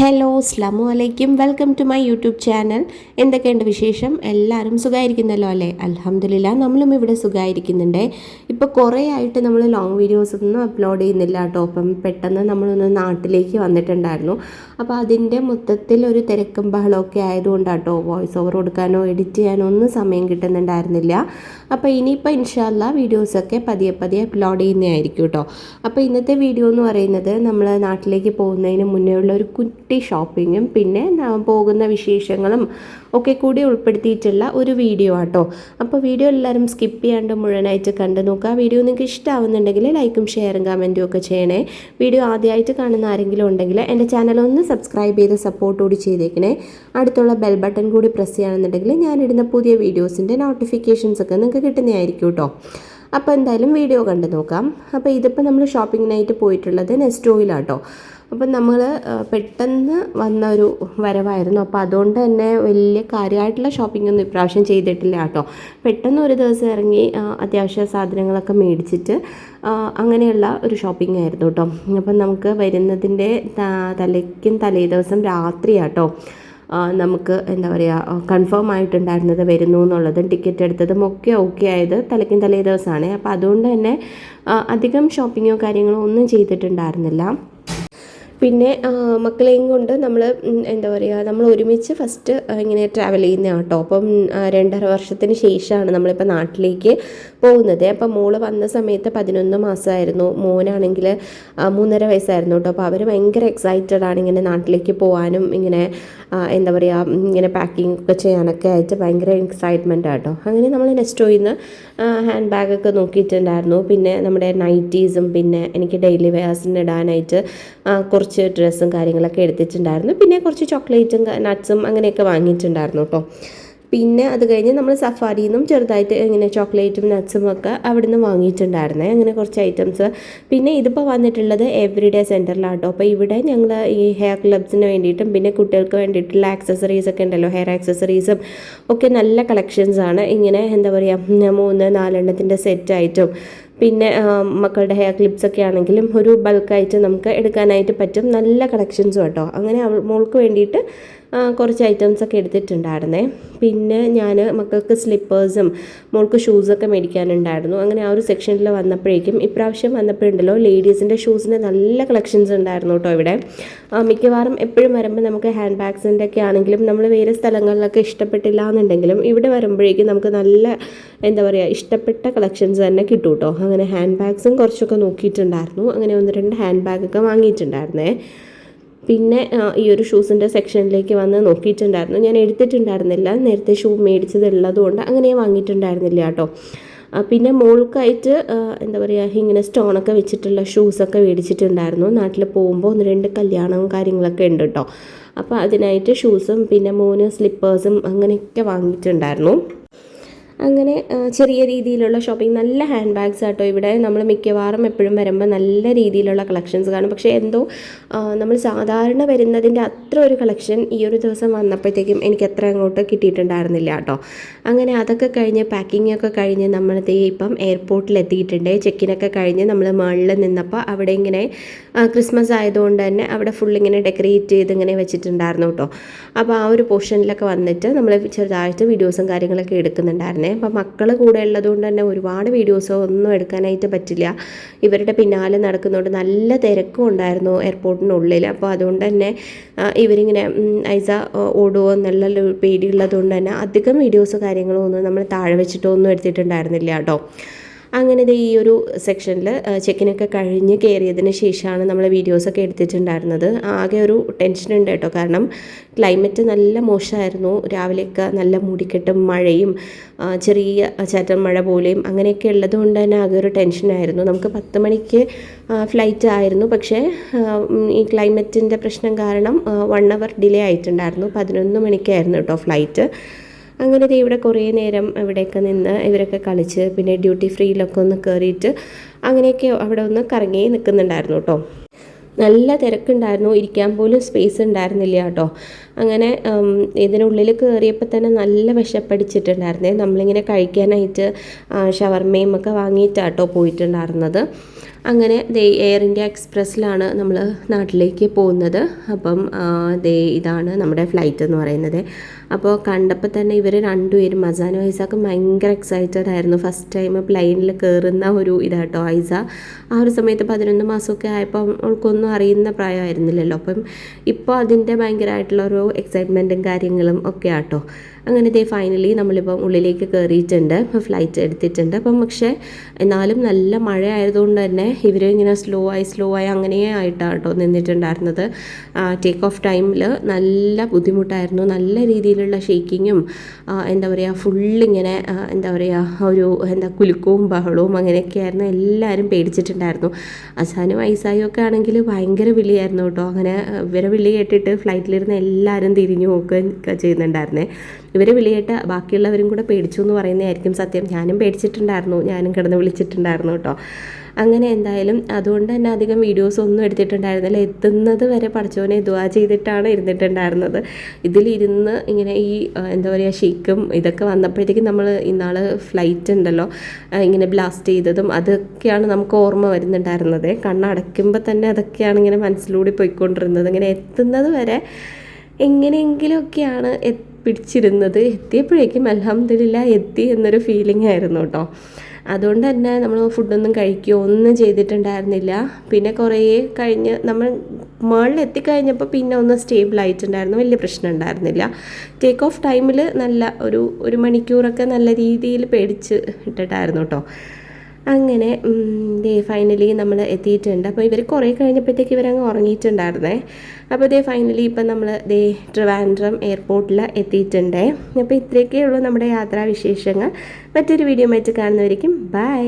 Hello അസ്ലാമു അലൈക്കും welcome to my YouTube channel എന്തൊക്കെയുണ്ട് വിശേഷം? എല്ലാവരും സുഖമായിരിക്കുന്നല്ലോ അല്ലേ? അലഹമ്മദില്ല നമ്മളും ഇവിടെ സുഖമായിരിക്കുന്നുണ്ട് ഇപ്പോൾ കുറേ ആയിട്ട് നമ്മൾ ലോങ് വീഡിയോസ് ഒന്നും അപ്ലോഡ് ചെയ്യുന്നില്ല കേട്ടോ. അപ്പം പെട്ടെന്ന് നമ്മളൊന്ന് നാട്ടിലേക്ക് വന്നിട്ടുണ്ടായിരുന്നു. അപ്പോൾ അതിന്റെ മൊത്തത്തിൽ ഒരു തിരക്കും ബഹളമൊക്കെ ആയതുകൊണ്ട് കേട്ടോ വോയിസ് ഓവർ കൊടുക്കാനോ എഡിറ്റ് ചെയ്യാനോ ഒന്നും സമയം കിട്ടുന്നുണ്ടായിരുന്നില്ല. അപ്പോൾ ഇനിയിപ്പോൾ ഇൻഷാല്ല വീഡിയോസൊക്കെ പതിയെ പതിയെ അപ്ലോഡ് ചെയ്യുന്നതായിരിക്കും കേട്ടോ അപ്പോൾ ഇന്നത്തെ വീഡിയോ എന്ന് പറയുന്നത് നമ്മൾ നാട്ടിലേക്ക് പോകുന്നതിന് മുന്നേ ഉള്ള ഒരു കുട്ടി ഷോപ്പിങ്ങും പിന്നെ പോകുന്ന വിശേഷങ്ങളും ഒക്കെ കൂടി ഉൾപ്പെടുത്തിയിട്ടുള്ള ഒരു വീഡിയോ ആട്ടോ. അപ്പോൾ വീഡിയോ എല്ലാവരും സ്കിപ്പ് ചെയ്യാണ്ട് മുഴുവനായിട്ട് കണ്ടു നോക്കുക. വീഡിയോ നിങ്ങൾക്ക് ഇഷ്ടമാവുന്നുണ്ടെങ്കിൽ ലൈക്കും ഷെയറും കമന്റും ഒക്കെ ചെയ്യണേ. വീഡിയോ ആദ്യമായിട്ട് കാണുന്ന ആരെങ്കിലും ഉണ്ടെങ്കിൽ എന്റെ ചാനൽ ഒന്ന് സബ്സ്ക്രൈബ് ചെയ്ത് സപ്പോർട്ട് കൂടി ചെയ്തേക്കണേ. അടുത്തുള്ള ബെൽ ബട്ടൺ കൂടി പ്രസ് ചെയ്യുകയാണെന്നുണ്ടെങ്കിൽ ഞാനിടുന്ന പുതിയ വീഡിയോസിന്റെ നോട്ടിഫിക്കേഷൻസ് ഒക്കെ നിങ്ങൾക്ക് കിട്ടുന്നതായിരിക്കും കേട്ടോ അപ്പോൾ എന്തായാലും വീഡിയോ കണ്ടു നോക്കാം. അപ്പോൾ ഇതിപ്പോൾ നമ്മൾ ഷോപ്പിംഗിനായിട്ട് പോയിട്ടുള്ളത് നെസ്റ്റോയിലാട്ടോ അപ്പം നമ്മൾ പെട്ടെന്ന് വന്ന ഒരു വരവായിരുന്നു. അപ്പോൾ അതുകൊണ്ട് തന്നെ വലിയ കാര്യമായിട്ടുള്ള ഷോപ്പിംഗ് ഒന്നും ഇപ്രാവശ്യം ചെയ്തിട്ടില്ല കേട്ടോ. പെട്ടെന്ന് ഒരു ദിവസം ഇറങ്ങി അത്യാവശ്യ സാധനങ്ങളൊക്കെ മേടിച്ചിട്ട് അങ്ങനെയുള്ള ഒരു ഷോപ്പിംഗ് ആയിരുന്നു കേട്ടോ. അപ്പം നമുക്ക് വരുന്നതിന്റെ തലയ്ക്കും തലേ ദിവസം രാത്രിയാട്ടോ നമുക്ക് എന്താ പറയുക കൺഫേം ആയിട്ടുണ്ടായിരുന്നത് വരുന്നു എന്നുള്ളതും ടിക്കറ്റ് എടുത്തതും ഒക്കെ ഓക്കെ ആയത് തലയ്ക്കും തലേ ദിവസമാണ് അപ്പോൾ അതുകൊണ്ട് തന്നെ അധികം ഷോപ്പിങ്ങോ കാര്യങ്ങളോ ഒന്നും ചെയ്തിട്ടുണ്ടായിരുന്നില്ല. പിന്നെ മക്കളെയും കൊണ്ട് നമ്മൾ എന്താ പറയുക നമ്മൾ ഒരുമിച്ച് ഫസ്റ്റ് ഇങ്ങനെ ട്രാവൽ ചെയ്യുന്ന കേട്ടോ അപ്പം രണ്ടര വർഷത്തിന് ശേഷമാണ് നമ്മളിപ്പോൾ നാട്ടിലേക്ക് പോകുന്നത്. അപ്പം മോൾ വന്ന സമയത്ത് പതിനൊന്ന് മാസമായിരുന്നു മോനാണെങ്കിൽ മൂന്നര വയസ്സായിരുന്നു കേട്ടോ അപ്പോൾ അവർ ഭയങ്കര എക്സൈറ്റഡ് ആണ് ഇങ്ങനെ നാട്ടിലേക്ക് പോകാനും ഇങ്ങനെ എന്താ പറയുക ഇങ്ങനെ പാക്കിംഗ് ഒക്കെ ചെയ്യാനൊക്കെ ആയിട്ട് ഭയങ്കര എക്സൈറ്റ്മെന്റ് ആട്ടോ അങ്ങനെ നമ്മൾ നെസ്റ്റോയിൽ നിന്ന് ഹാൻഡ് ബാഗൊക്കെ നോക്കിയിട്ടുണ്ടായിരുന്നു. പിന്നെ നമ്മുടെ നൈറ്റീസും പിന്നെ എനിക്ക് ഡെയിലി വെയേഴ്സിന് ഇടാനായിട്ട് ആ, കുറച്ച് ഡ്രസ്സും കാര്യങ്ങളൊക്കെ എടുത്തിട്ടുണ്ടായിരുന്നു. പിന്നെ കുറച്ച് ചോക്ലേറ്റും നട്ട്സും അങ്ങനെയൊക്കെ വാങ്ങിയിട്ടുണ്ടായിരുന്നു കേട്ടോ പിന്നെ അത് കഴിഞ്ഞ് നമ്മൾ സഫാരിയിൽ നിന്നും ചെറുതായിട്ട് ഇങ്ങനെ ചോക്ലേറ്റും നട്ട്സും ഒക്കെ അവിടുന്ന് വാങ്ങിയിട്ടുണ്ടായിരുന്നേ. അങ്ങനെ കുറച്ച് ഐറ്റംസ്. പിന്നെ ഇതിപ്പോൾ വന്നിട്ടുള്ളത് എവറി ഡേ സെന്ററിലാട്ടോ അപ്പോൾ ഇവിടെ ഞങ്ങൾ ഈ ഹെയർ ക്ലബ്സിന് വേണ്ടിയിട്ടും പിന്നെ കുട്ടികൾക്ക് വേണ്ടിയിട്ടുള്ള ആക്സസറീസ് ഒക്കെ ഉണ്ടല്ലോ. ഹെയർ ആക്സസറീസും ഒക്കെ നല്ല കളക്ഷൻസ് ആണ്. ഇങ്ങനെ എന്താ പറയുക മൂന്ന് നാലെണ്ണത്തിന്റെ സെറ്റായിട്ടും പിന്നെ മക്കളുടെ ഹെയർ ക്ലിപ്സ് ഒക്കെ ആണെങ്കിലും ഒരു ബൾക്കായിട്ട് നമുക്ക് എടുക്കാനായിട്ട് പറ്റും. നല്ല കളക്ഷൻസും കേട്ടോ അങ്ങനെ അവൾ മോൾക്ക് വേണ്ടിയിട്ട് കുറച്ച് ഐറ്റംസ് ഒക്കെ എടുത്തിട്ടുണ്ടായിരുന്നേ. പിന്നെ ഞാൻ മക്കൾക്ക് സ്ലിപ്പേഴ്സും മോൾക്ക് ഷൂസൊക്കെ മേടിക്കാനുണ്ടായിരുന്നു. അങ്ങനെ ആ ഒരു സെക്ഷനിൽ വന്നപ്പോഴേക്കും ഇപ്രാവശ്യം വന്നപ്പോഴുണ്ടല്ലോ ലേഡീസിന്റെ ഷൂസിന് നല്ല കളക്ഷൻസ് ഉണ്ടായിരുന്നു കേട്ടോ ഇവിടെ. മിക്കവാറും എപ്പോഴും വരുമ്പോൾ നമുക്ക് ഹാൻഡ് ബാഗ്സിന്റെ ഒക്കെ ആണെങ്കിലും നമ്മൾ വേറെ സ്ഥലങ്ങളിലൊക്കെ ഇഷ്ടപ്പെട്ടില്ല എന്നുണ്ടെങ്കിലും ഇവിടെ വരുമ്പോഴേക്കും നമുക്ക് നല്ല എന്താ പറയുക ഇഷ്ടപ്പെട്ട കളക്ഷൻസ് തന്നെ കിട്ടും കേട്ടോ അങ്ങനെ ഹാൻഡ് ബാഗ്സും കുറച്ചൊക്കെ നോക്കിയിട്ടുണ്ടായിരുന്നു. അങ്ങനെ ഒന്ന് രണ്ട് ഹാൻഡ് ബാഗൊക്കെ വാങ്ങിയിട്ടുണ്ടായിരുന്നേ. പിന്നെ ഈ ഒരു ഷൂസിന്റെ സെക്ഷനിലേക്ക് വന്ന് നോക്കിയിട്ടുണ്ടായിരുന്നു. ഞാൻ എടുത്തിട്ടുണ്ടായിരുന്നില്ല. നേരത്തെ ഷൂ മേടിച്ചത് ഉള്ളതുകൊണ്ട് അങ്ങനെ വാങ്ങിയിട്ടുണ്ടായിരുന്നില്ല കേട്ടോ. പിന്നെ മോൾക്കായിട്ട് എന്താ പറയുക ഇങ്ങനെ സ്റ്റോണൊക്കെ വെച്ചിട്ടുള്ള ഷൂസൊക്കെ മേടിച്ചിട്ടുണ്ടായിരുന്നു. നാട്ടിൽ പോകുമ്പോൾ ഒന്ന് രണ്ട് കല്യാണവും കാര്യങ്ങളൊക്കെ ഉണ്ട് കേട്ടോ. അപ്പോൾ അതിനായിട്ട് ഷൂസും പിന്നെ മോന് സ്ലിപ്പേഴ്സും അങ്ങനെയൊക്കെ വാങ്ങിയിട്ടുണ്ടായിരുന്നു. അങ്ങനെ ചെറിയ രീതിയിലുള്ള ഷോപ്പിംഗ് നല്ല ഹാൻഡ് ബാഗ്സ് ആട്ടോ ഇവിടെ. നമ്മൾ മിക്കവാറും എപ്പോഴും വരുമ്പോൾ നല്ല രീതിയിലുള്ള കളക്ഷൻസ് കാണും. പക്ഷേ എന്തോ നമ്മൾ സാധാരണ വരുന്നതിന്റെ അത്ര ഒരു കളക്ഷൻ ഈ ഒരു ദിവസം വന്നപ്പോഴത്തേക്കും എനിക്ക് അത്ര അങ്ങോട്ട് കിട്ടിയിട്ടുണ്ടായിരുന്നില്ല കേട്ടോ. അങ്ങനെ അതൊക്കെ കഴിഞ്ഞ് പാക്കിംഗ് ഒക്കെ കഴിഞ്ഞ് നമ്മൾ ദേ ഇപ്പം എയർപോർട്ടിൽ എത്തിയിട്ടുണ്ട് ചെക്കിനൊക്കെ കഴിഞ്ഞ് നമ്മൾ മുകളിൽ നിന്നപ്പോൾ അവിടെ ഇങ്ങനെ ക്രിസ്മസ് ആയതുകൊണ്ട് തന്നെ അവിടെ ഫുൾ ഇങ്ങനെ ഡെക്കറേറ്റ് ചെയ്ത് ഇങ്ങനെ വെച്ചിട്ടുണ്ടായിരുന്നു കേട്ടോ. അപ്പോൾ ആ ഒരു പോർഷനിലൊക്കെ വന്നിട്ട് നമ്മൾ ചെറുതായിട്ട് വീഡിയോസും കാര്യങ്ങളൊക്കെ എടുക്കുന്നുണ്ടായിരുന്നേ. അപ്പോൾ മക്കൾ കൂടെ ഉള്ളതുകൊണ്ട് തന്നെ ഒരുപാട് വീഡിയോസോ ഒന്നും എടുക്കാനായിട്ട് പറ്റില്ല. ഇവരുടെ പിന്നാലെ നടക്കുന്നതുകൊണ്ട് നല്ല തിരക്കും ഉണ്ടായിരുന്നു എയർപോർട്ടിനുള്ളിൽ. അപ്പോൾ അതുകൊണ്ട് തന്നെ ഇവരിങ്ങനെ ഐസ ഓടുവോ എന്നുള്ള പേടിയുള്ളതുകൊണ്ട് തന്നെ അധികം വീഡിയോസോ കാര്യങ്ങളോ ഒന്നും നമ്മൾ താഴെ വെച്ചിട്ടോ ഒന്നും എടുത്തിട്ടുണ്ടായിരുന്നില്ല കേട്ടോ. അങ്ങനെ ദേ ഈ ഒരു സെക്ഷനിൽ ചെക്കിനൊക്കെ കഴിഞ്ഞ് കയറിയതിന് ശേഷമാണ് നമ്മൾ വീഡിയോസൊക്കെ എടുത്തിട്ടുണ്ടായിരുന്നത്. ആകെ ഒരു ടെൻഷൻ ഉണ്ട് കേട്ടോ. കാരണം ക്ലൈമറ്റ് നല്ല മോശമായിരുന്നു രാവിലെയൊക്കെ നല്ല മൂടിക്കെട്ടും മഴയും ചെറിയ ചാറ്റൽ മഴ പോലെയും അങ്ങനെയൊക്കെ ഉള്ളത് കൊണ്ട് തന്നെ ആകെ ഒരു ടെൻഷനായിരുന്നു നമുക്ക് പത്ത് മണിക്ക് ഫ്ലൈറ്റ് ആയിരുന്നു. പക്ഷേ ഈ ക്ലൈമറ്റിന്റെ പ്രശ്നം കാരണം വൺ അവർ ഡിലേ ആയിട്ടുണ്ടായിരുന്നു. പതിനൊന്ന് മണിക്കായിരുന്നു കേട്ടോ ഫ്ലൈറ്റ് അങ്ങനെ ദേ ഇവിടെ കുറേ നേരം ഇവിടെയൊക്കെ നിന്ന് ഇവരൊക്കെ കളിച്ച് പിന്നെ ഡ്യൂട്ടി ഫ്രീയിലൊക്കെ ഒന്ന് കയറിയിട്ട് അങ്ങനെയൊക്കെ അവിടെ ഒന്ന് കറങ്ങി നിൽക്കുന്നുണ്ടായിരുന്നു കേട്ടോ. നല്ല തിരക്കുണ്ടായിരുന്നു. ഇരിക്കാൻ പോലും സ്പേസ് ഉണ്ടായിരുന്നില്ല കേട്ടോ. അങ്ങനെ ഇതിനുള്ളിൽ കയറിയപ്പോൾ തന്നെ നല്ല വിശപ്പടിച്ചിട്ടുണ്ടായിരുന്നേ. നമ്മളിങ്ങനെ കഴിക്കാനായിട്ട് ഷവർമയും ഒക്കെ വാങ്ങിയിട്ടാട്ടോ പോയിട്ടുണ്ടായിരുന്നത്. അങ്ങനെ ദേ എയർ ഇന്ത്യ എക്സ്പ്രസ്സിലാണ് നമ്മൾ നാട്ടിലേക്ക് പോകുന്നത്. അപ്പം ദേ ഇതാണ് നമ്മുടെ ഫ്ലൈറ്റ് എന്ന് പറയുന്നത്. അപ്പോൾ കണ്ടപ്പോൾ തന്നെ ഇവർ രണ്ടുപേരും മസാനോ ഐസാക്ക് ഭയങ്കര എക്സൈറ്റഡ് ആയിരുന്നു. ഫസ്റ്റ് ടൈം പ്ലെയിനിൽ കയറുന്ന ഒരു ഇതാട്ടോ ഐസ. ആ ഒരു സമയത്ത് പതിനൊന്ന് മാസമൊക്കെ ആയപ്പോൾ അവൾക്കൊന്നും അറിയുന്ന പ്രായമായിരുന്നില്ലല്ലോ. അപ്പം ഇപ്പോൾ അതിന്റെ ഭയങ്കരമായിട്ടുള്ള ഒരു എക്സൈറ്റ്മെന്റും കാര്യങ്ങളും ഒക്കെ ആട്ടോ അങ്ങനെ ദേ ഫൈനലി നമ്മളിപ്പം ഉള്ളിലേക്ക് കയറിയിട്ടുണ്ട് ഫ്ലൈറ്റ് എടുത്തിട്ടുണ്ട്. അപ്പം പക്ഷേ എന്നാലും നല്ല മഴ ആയതുകൊണ്ട് തന്നെ ഇവർ ഇങ്ങനെ സ്ലോ ആയി സ്ലോ ആയി അങ്ങനെ ആയിട്ടാണ് കേട്ടോ നിന്നിട്ടുണ്ടായിരുന്നത് ടേക്ക് ഓഫ് ടൈമിൽ നല്ല ബുദ്ധിമുട്ടായിരുന്നു. നല്ല രീതിയിലുള്ള ഷേക്കിങ്ങും എന്താ പറയുക ഫുള്ളിങ്ങനെ എന്താ പറയുക ഒരു എന്താ കുലുക്കവും ബഹളവും അങ്ങനെയൊക്കെയായിരുന്നു. എല്ലാവരും പേടിച്ചിട്ടുണ്ടായിരുന്നു. അസാനും ഐസായും ഒക്കെ ആണെങ്കിൽ ഭയങ്കര വിളിയായിരുന്നു കേട്ടോ. അങ്ങനെ ഇവരെ വിളി കേട്ടിട്ട് ഫ്ലൈറ്റിലിരുന്ന് എല്ലാവരും തിരിഞ്ഞു നോക്കുകയൊക്കെ ചെയ്യുന്നുണ്ടായിരുന്നേ. ഇവരെ വിളിയിട്ട് ബാക്കിയുള്ളവരും കൂടെ പേടിച്ചു എന്ന് പറയുന്നതായിരിക്കും സത്യം. ഞാനും പേടിച്ചിട്ടുണ്ടായിരുന്നു. ഞാനും കിടന്ന് വിളിച്ചിട്ടുണ്ടായിരുന്നു കേട്ടോ. അങ്ങനെ എന്തായാലും അതുകൊണ്ട് തന്നെ അധികം വീഡിയോസ് ഒന്നും എടുത്തിട്ടുണ്ടായിരുന്നില്ല. എത്തുന്നത് വരെ പഠിച്ചവനെ ദുവാ ചെയ്തിട്ടാണ് ഇരുന്നിട്ടുണ്ടായിരുന്നത്. ഇതിലിരുന്ന് ഇങ്ങനെ ഈ എന്താ പറയുക ഷീക്കും ഇതൊക്കെ വന്നപ്പോഴത്തേക്കും നമ്മൾ ഇന്നാൾ ഫ്ലൈറ്റ് ഉണ്ടല്ലോ. ഇങ്ങനെ ബ്ലാസ്റ്റ് ചെയ്തതും അതൊക്കെയാണ് നമുക്ക് ഓർമ്മ വരുന്നുണ്ടായിരുന്നത്. കണ്ണടയ്ക്കുമ്പോൾ തന്നെ അതൊക്കെയാണ് ഇങ്ങനെ മനസ്സിലൂടെ പോയിക്കൊണ്ടിരുന്നത്. ഇങ്ങനെ എത്തുന്നത് വരെ എങ്ങനെയെങ്കിലുമൊക്കെയാണ് എ- പിടിച്ചിരുന്നത്. എത്തിയപ്പോഴേക്കും അലഹമ്മദില്ല എത്തി എന്നൊരു ഫീലിംഗ് ആയിരുന്നു കേട്ടോ. അതുകൊണ്ട് തന്നെ നമ്മൾ ഫുഡൊന്നും കഴിക്കുകയോ ഒന്നും ചെയ്തിട്ടുണ്ടായിരുന്നില്ല. പിന്നെ കുറേ കഴിഞ്ഞ് നമ്മൾ മുകളിൽ എത്തിക്കഴിഞ്ഞപ്പോൾ പിന്നെ ഒന്ന് സ്റ്റേബിൾ ആയിട്ടുണ്ടായിരുന്നു വലിയ പ്രശ്നം ഉണ്ടായിരുന്നില്ല. ടേക്ക് ഓഫ് ടൈമിൽ നല്ല ഒരു ഒരു മണിക്കൂറൊക്കെ നല്ല രീതിയിൽ പേടിച്ച് ഇട്ടിട്ടായിരുന്നു കേട്ടോ. അങ്ങനെ ദേ ഫൈനലി നമ്മൾ എത്തിയിട്ടുണ്ട്. അപ്പോൾ ഇവർ കുറേ കഴിഞ്ഞപ്പോഴത്തേക്ക് ഇവരങ്ങ് ഉറങ്ങിയിട്ടുണ്ടായിരുന്നേ. അപ്പോൾ ദേ ഫൈനലി ഇപ്പം നമ്മൾ ദേ ട്രിവാൻഡ്രം എയർപോർട്ടിൽ എത്തിയിട്ടുണ്ട്. അപ്പോൾ ഇത്രയൊക്കെ ഉള്ളൂ നമ്മുടെ യാത്രാവിശേഷങ്ങൾ. മറ്റൊരു വീഡിയോ ആയിട്ട് കാണുന്നവരിക്കും ബൈ